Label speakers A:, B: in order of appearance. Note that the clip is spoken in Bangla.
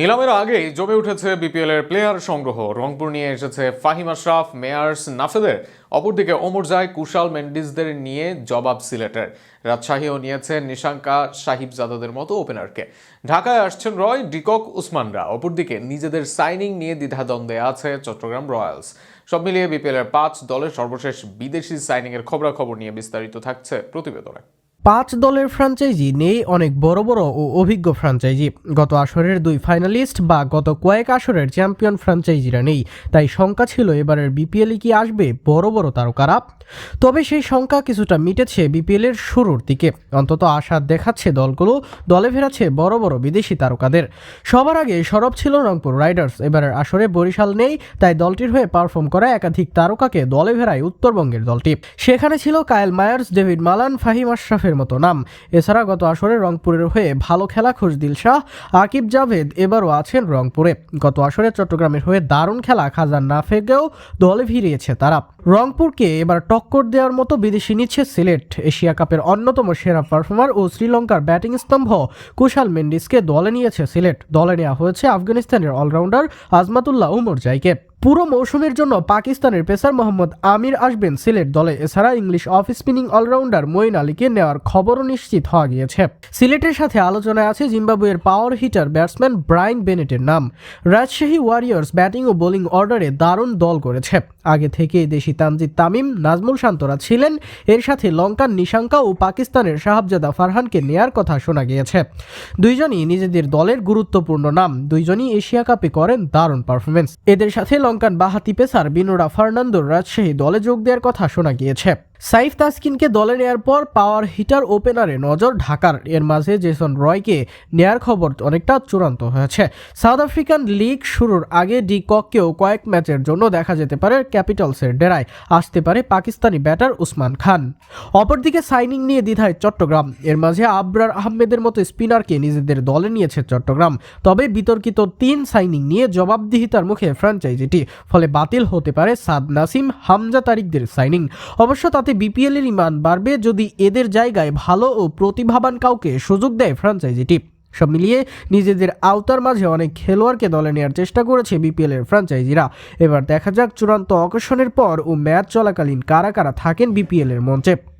A: নিলামের আগেই জমে উঠেছে বিপিএল এর প্লেয়ার সংগ্রহ। রংপুর নিয়ে এসেছে ফাহিম আশরাফ, মেয়ার্স নাফেদের। অপরদিকে ওমরজাই কুশাল মেন্ডিসদের নিয়ে জবাব সিলেটের। রাজশাহীও নিয়েছে নিশাঙ্কা সাহিব সাহিবজাদাদের মতো ওপেনারকে ঢাকায় আসছেন রয়, ডিকক উসমানরা। অপরদিকে নিজেদের সাইনিং নিয়ে দ্বিধাদ্বন্দ্বে আছে চট্টগ্রাম রয়্যালস। সব মিলিয়ে বিপিএল এর পাঁচ দলের সর্বশেষ বিদেশি সাইনিং এর খবরাখবর নিয়ে বিস্তারিত থাকছে প্রতিবেদনে।
B: পাঁচ দলের ফ্র্যাঞ্চাইজি নেই, অনেক বড় বড় ও অভিজ্ঞ ফ্র্যাঞ্চাইজি গত আসরের দুই ফাইনালিস্ট বা গত কয়েক আসরের চ্যাম্পিয়ন ফ্র্যাঞ্চাইজিরা নেই। তাই শঙ্কা ছিল এবারের বিপিএলে কি আসবে বড় বড় তারকারা? তবে সেই শঙ্কা কিছুটা মিটেছে বিপিএলের শুরুর দিকে। অন্তত আশা দেখাচ্ছে দলগুলো, দলে ফেরাচ্ছে বড় বড় বিদেশি তারকাদের। সবার আগে সরব ছিল রংপুর রাইডার্স। এবারের আসরে বরিশাল নেই, তাই দলটির হয়ে পারফর্ম করা একাধিক তারকাকে দলে ফেরায় উত্তরবঙ্গের দলটি। সেখানে ছিল Kyle Mayers, David Malan, Fahim আশরাফের মতো নাম। এছাড়া গত আসরে রংপুরের হয়ে ভালো খেলা খুশদিল শাহ আকিব জাভেদ, এবারও আছেন রংপুরে। গত আসরে চট্টগ্রামের হয়ে দারুণ খেলা খাজান না ফেকেও দলে ভিড়িয়েছে তারা। রংপুরকে এবার টক্কর দেওয়ার মতো বিদেশি নিচ্ছে সিলেট। এশিয়া কাপের অন্যতম সেরা পারফর্মার ও শ্রীলঙ্কার ব্যাটিং স্তম্ভ কুশাল মেন্ডিসকে দলে নিয়েছে সিলেট। দলে নেওয়া হয়েছে আফগানিস্তানের অলরাউন্ডার আজমাতুল্লাহ উমর জাইকে। পুরো মৌসুমের জন্য পাকিস্তানের পেসার মোহাম্মদ আমির আসবেন সিলেট দলে। এছাড়া English off spinning allrounder Moeen আলীকে নেওয়ার খবরও নিশ্চিত হওয়া গিয়েছে। সিলেটের সাথে আলোচনায় আছে জিম্বাবুয়ের পাওয়ার হিটার ব্যাটসম্যান ব্রাইন বেনেটের নাম। রাজশাহী ওয়ারিয়র্স ব্যাটিং ও বোলিং অর্ডারে দারুণ দল করেছে। আগে থেকে দেশি তানজিদ তামিম, নাজমুল শান্তরা ছিলেন। এর সাথে লঙ্কান নিশাঙ্কা ও পাকিস্তানের শাহাবজাদা ফারহানকে নেয়ার কথা শোনা গিয়েছে। দুইজনই নিজেদের দলের গুরুত্বপূর্ণ নাম। দুইজনই এশিয়া কাপে করেন দারুণ পারফরমেন্স এদের সাথে লঙ্কান বাহাতি পেসার বিনোরা ফার্নান্দোর রাজশাহী দলে যোগ দেওয়ার কথা শোনা গিয়েছে। সাইফ তাসকিনকে দলে নেয়ার পর পাওয়ার হিটার ওপেনারে নজর ঢাকার। এর মাঝে জেসন রয়কে নেয়ার খবর অনেকটা চূড়ান্ত হয়েছে। সাউথ আফ্রিকান লিগ শুরুর আগে ডি কককেও কয়েক ম্যাচের জন্য দেখা যেতে পারে ক্যাপিটালসের ডেরায়। আসতে পারে পাকিস্তানি ব্যাটার উসমান খান। অপরদিকে সাইনিং নিয়ে দ্বিধায় চট্টগ্রাম। এর মাঝে আবরার আহমেদের মতো স্পিনারকে নিজেদের দলে নিয়েছে চট্টগ্রাম। তবে বিতর্কিত তিন সাইনিং নিয়ে জবাবদিহিতার মুখে ফ্র্যাঞ্চাইজিটি ফলে বাতিল হতে পারে সাদ নাসিম, হামজা তারিকদের সাইনিং। অবশ্য তাতে বিপিএলের ইমান বাড়বে যদি এদের জায়গায় ভালো ও প্রতিভাবান কাউকে সুযোগ দেয় ফ্রাঞ্চাইজিটি সব মিলিয়ে নিজেদের আওতার মাঝে অনেক খেলোয়াড়কে দলে নেওয়ার চেষ্টা করেছে বিপিএল এর ফ্রাঞ্চাইজিরা। এবার দেখা যাক চূড়ান্ত অকর্ষণের পর ও ম্যাচ চলাকালীন কারা কারা থাকেন বিপিএল এর মঞ্চে।